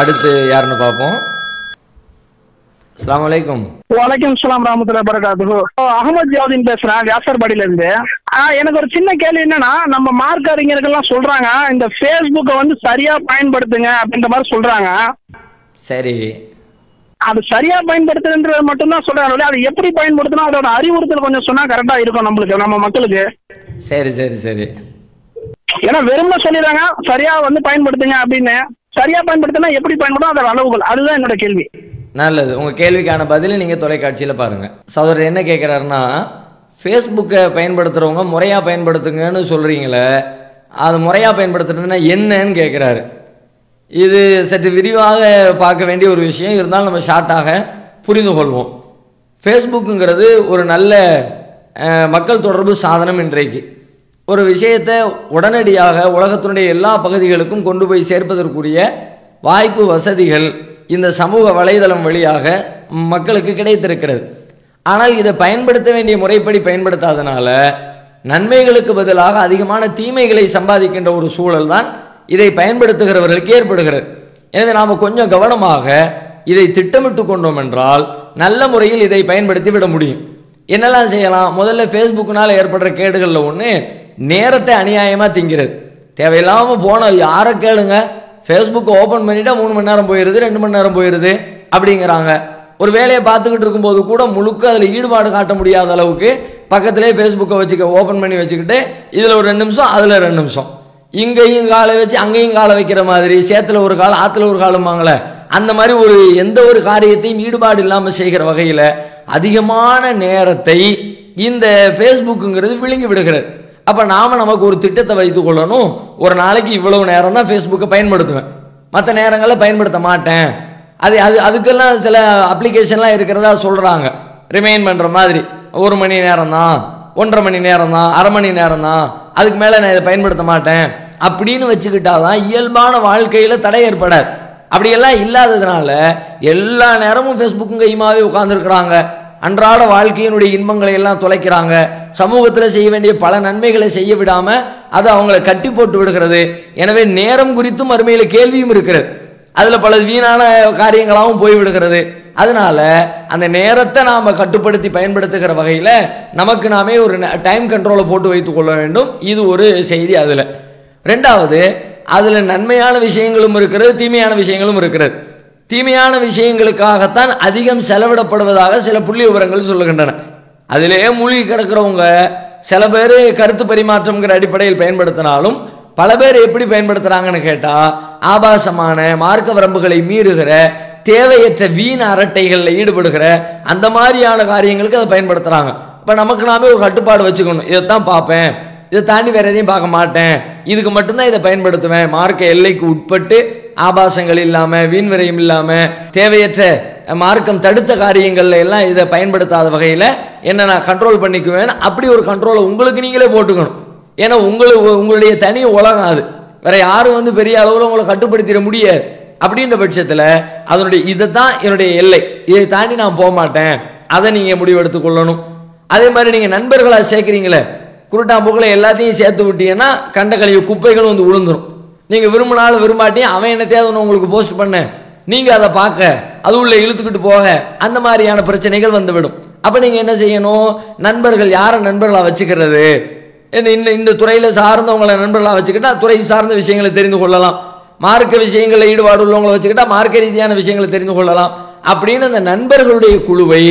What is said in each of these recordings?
அடுத்து யாருன்னு பார்ப்போம். அஸ்ஸலாமு அலைக்கும். வணக்கம் சலாம் ராமத்துல பரகாத்து அகமது ஜாதீன் பேசுறேன் வியாசர்பாடியில இருந்து எனக்கு ஒரு சின்ன கேள்வி என்னன்னா நம்ம மார்க் அறிஞர்கள்லாம் சொல்றாங்க இந்த ஃபேஸ்புக்கை வந்து சரியா பயன்படுத்துங்க அப்படின்ற மாதிரி சொல்றாங்க. சரி. அது சரியா பயன்படுத்துன்றது மட்டும்தான் சொல்றாங்க அது எப்படி பயன்படுத்தணும் அதோட அறிவுறுத்தல் கொஞ்சம் சொன்னா கரெக்டா இருக்கும் நம்மளுக்கு நம்ம மக்களுக்கு. சரி சரி சரி. ஏன்னா வெறும்னா சொல்லிடுறாங்க சரியா வந்து பயன்படுத்துங்க அப்படின்னு. சரியா பயன்படுத்தினா எப்படி பயன்படும் அதோட அளவுகள். அதுதான் என்னோட கேள்வி. நல்லது. உங்கள் கேள்விக்கான பதிலை நீங்கள் தொலைக்காட்சியில் பாருங்கள் சகோதரர் என்ன கேட்குறாருன்னா ஃபேஸ்புக்கை பயன்படுத்துகிறவங்க முறையாக பயன்படுத்துங்கன்னு சொல்கிறீங்களே அது முறையாக பயன்படுத்துறதுன்னா என்னன்னு கேட்குறாரு இது சற்று விரிவாக பார்க்க வேண்டிய ஒரு விஷயம். இருந்தாலும் நம்ம ஷார்ட்டாக புரிந்து கொள்வோம். ஃபேஸ்புக்குங்கிறது ஒரு நல்ல மக்கள் தொடர்பு சாதனம் இன்றைக்கு. ஒரு விஷயத்தை உடனடியாக உலகத்தினுடைய எல்லா பகுதிகளுக்கும் கொண்டு போய் சேர்ப்பதற்குரிய வாய்ப்பு வசதிகள் இந்த சமூக வலைதளம் வழியாக மக்களுக்கு கிடைத்திருக்கிறது. ஆனால் இதை பயன்படுத்த வேண்டிய முறைப்படி பயன்படுத்தாதனால நன்மைகளுக்கு பதிலாக அதிகமான தீமைகளை சம்பாதிக்கின்ற ஒரு சூழல் தான் இதை பயன்படுத்துகிறவர்களுக்கு ஏற்படுகிறது. எனவே நாம் கொஞ்சம் கவனமாக இதை திட்டமிட்டு கொண்டோம் என்றால் நல்ல முறையில் இதை பயன்படுத்தி விட முடியும். என்னெல்லாம் செய்யலாம்? முதல்ல ஃபேஸ்புக்குனால ஏற்படுற கேடுகளில் ஒன்று நேரத்தை அநியாயமாக திங்கிறது. தேவையில்லாமல் போனோம் யாரை கேளுங்க? ஃபேஸ்புக் ஓப்பன் பண்ணிட்டா மூணு மணி நேரம் போயிடுது ரெண்டு மணி நேரம் போயிடுது அப்படிங்கிறாங்க. ஒரு வேலையை பார்த்துக்கிட்டு இருக்கும்போது கூட முழுக்க அதில் ஈடுபாடு காட்ட முடியாத அளவுக்கு பக்கத்திலே ஃபேஸ்புக்கை வச்சுக்க ஓப்பன் பண்ணி வச்சுக்கிட்டு இதில் ஒரு ரெண்டு நிமிஷம் அதில் ரெண்டு நிமிஷம். இங்கேயும் காலை வச்சு அங்கேயும் காலை வைக்கிற மாதிரி சேத்துல ஒரு காலம் ஆற்றுல ஒரு காலுமாங்களே அந்த மாதிரி ஒரு எந்த ஒரு காரியத்தையும் ஈடுபாடு இல்லாமல் செய்கிற வகையில் அதிகமான நேரத்தை இந்த ஃபேஸ்புக்குங்கிறது விழுங்கி விடுகிறது. அப்போ நாம நமக்கு ஒரு திட்டத்தை வைத்து கொள்ளணும். ஒரு நாளைக்கு இவ்வளவு நேரம் தான் ஃபேஸ்புக்கை பயன்படுத்துவேன். மற்ற நேரங்களில் பயன்படுத்த மாட்டேன். அது அது அதுக்கெல்லாம் சில அப்ளிகேஷன்லாம் இருக்கிறதா சொல்கிறாங்க ரிமைன் பண்ணுற மாதிரி. ஒரு மணி நேரம் தான் ஒன்றரை மணி நேரம் தான் அரை மணி நேரம் தான். அதுக்கு மேலே நான் இதை பயன்படுத்த மாட்டேன். அப்படின்னு வச்சுக்கிட்டாதான் இயல்பான வாழ்க்கையில் தடை ஏற்படாது. அப்படியெல்லாம் இல்லாததுனால எல்லா நேரமும் ஃபேஸ்புக்கும் கையுமாவே உட்காந்துருக்குறாங்க அன்றாட வாழ்க்கையினுடைய இன்பங்களை எல்லாம் தொலைக்கிறாங்க சமூகத்தில் செய்ய வேண்டிய பல நன்மைகளை செய்ய விடாம அது அவங்கள கட்டி போட்டு விடுகிறது. எனவே நேரம் குறித்தும் அருமையில் கேள்வியும் இருக்கிறது. அதுல பல வீணான காரியங்களாகவும் போய் விடுகிறது. அதனால அந்த நேரத்தை நாம கட்டுப்படுத்தி பயன்படுத்துகிற வகையில நமக்கு நாமே ஒரு டைம் கண்ட்ரோலை போட்டு வைத்துக் கொள்ள வேண்டும். இது ஒரு செய்தி அதுல. ரெண்டாவது அதுல நன்மையான விஷயங்களும் இருக்கிறது தீமையான விஷயங்களும் இருக்கிறது. தீமையான விஷயங்களுக்காகத்தான் அதிகம் செலவிடப்படுவதாக சில புள்ளி விவரங்கள் சொல்லுகின்றன. அதிலேயே மூழ்கி கிடக்கிறவங்க சில பேர் கருத்து பரிமாற்றம்ங்கிற அடிப்படையில் பயன்படுத்தினாலும் பல பேர் எப்படி பயன்படுத்துகிறாங்கன்னு கேட்டால் ஆபாசமான மார்க்க வரம்புகளை மீறுகிற தேவையற்ற வீண் அரட்டைகளில் ஈடுபடுகிற அந்த மாதிரியான காரியங்களுக்கு அதை பயன்படுத்துகிறாங்க இப்போ நமக்கு நாமே ஒரு கட்டுப்பாடு வச்சுக்கணும். இதைத்தான் பார்ப்பேன். இதை தாண்டி வேற எதையும் பார்க்க மாட்டேன். இதுக்கு மட்டும்தான் இதை பயன்படுத்துவேன். மார்க்க எல்லைக்கு உட்பட்டு ஆபாசங்கள் இல்லாமல் வீண் இல்லாமல் தேவையற்ற மார்க்கம் தடுத்த காரியங்கள்ல எல்லாம் இதை பயன்படுத்தாத வகையில் என்ன நான் கண்ட்ரோல் பண்ணிக்குவேன் அப்படி ஒரு கண்ட்ரோலை உங்களுக்கு நீங்களே போட்டுக்கணும். ஏன்னா உங்களுக்கு உங்களுடைய தனி உலகம் அது. வேற யாரும் வந்து பெரிய அளவில் உங்களை கட்டுப்படுத்திட முடியாது. அப்படின்ற பட்சத்தில் அதனுடைய இதை தான் என்னுடைய எல்லை. இதை தாண்டி நான் போக மாட்டேன். அதை நீங்கள் முடிவெடுத்து கொள்ளணும். அதே மாதிரி நீங்கள் நண்பர்களாக சேர்க்குறீங்களே குருட்டாம்பூக்களை எல்லாத்தையும் சேர்த்து விட்டீங்கன்னா கண்ட கழிவு குப்பைகளும் வந்து விழுந்துடும் நீங்கள் விரும்பினாலும் விரும்பாட்டியும் அவன் என்னத்தையாவது ஒன்று உங்களுக்கு போஸ்ட் பண்ணு. நீங்கள் அதை பார்க்க அது உள்ள இழுத்துக்கிட்டு போக அந்த மாதிரியான பிரச்சனைகள் வந்துவிடும். அப்போ நீங்கள் என்ன செய்யணும்? நண்பர்கள் யாரை நண்பர்களாக வச்சுக்கிறது? இந்த இந்த துறையில் சார்ந்தவங்களை நண்பர்களாக வச்சுக்கிட்டா துறை சார்ந்த விஷயங்களை தெரிந்து கொள்ளலாம். மார்க்க விஷயங்களில் ஈடுபாடு உள்ளவங்களை வச்சுக்கிட்டா மார்க்க ரீதியான விஷயங்களை தெரிந்து கொள்ளலாம். அப்படின்னு அந்த நண்பர்களுடைய குழுவை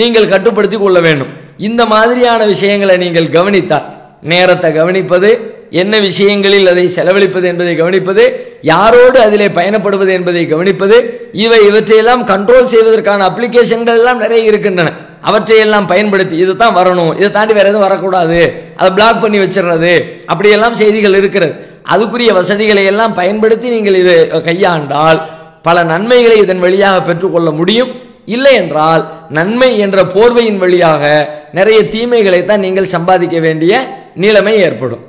நீங்கள் கட்டுப்படுத்தி கொள்ள வேண்டும். இந்த மாதிரியான விஷயங்களை நீங்கள் கவனித்தால் நேரத்தை கவனிப்பது என்ன விஷயங்களில் அதை செலவழிப்பது என்பதை கவனிப்பது யாரோடு அதிலே பயணப்படுவது என்பதை கவனிப்பது இவை இவற்றையெல்லாம் கண்ட்ரோல் செய்வதற்கான அப்ளிகேஷன்கள் எல்லாம் நிறைய இருக்கின்றன. அவற்றையெல்லாம் பயன்படுத்தி இதை தான் வரணும் இதை தாண்டி வேற எதுவும் வரக்கூடாது அதை பிளாக் பண்ணி வச்சிடுறது அப்படியெல்லாம் செய்திகள் இருக்கிறது. அதுக்குரிய வசதிகளை எல்லாம் பயன்படுத்தி நீங்கள் இதை கையாண்டால் பல நன்மைகளை இதன் வழியாக பெற்றுக்கொள்ள முடியும். இல்லை என்றால் நன்மை என்ற போர்வையின் வழியாக நிறைய தீமைகளை தான் நீங்கள் சம்பாதிக்க வேண்டிய நிலைமை ஏற்படும்.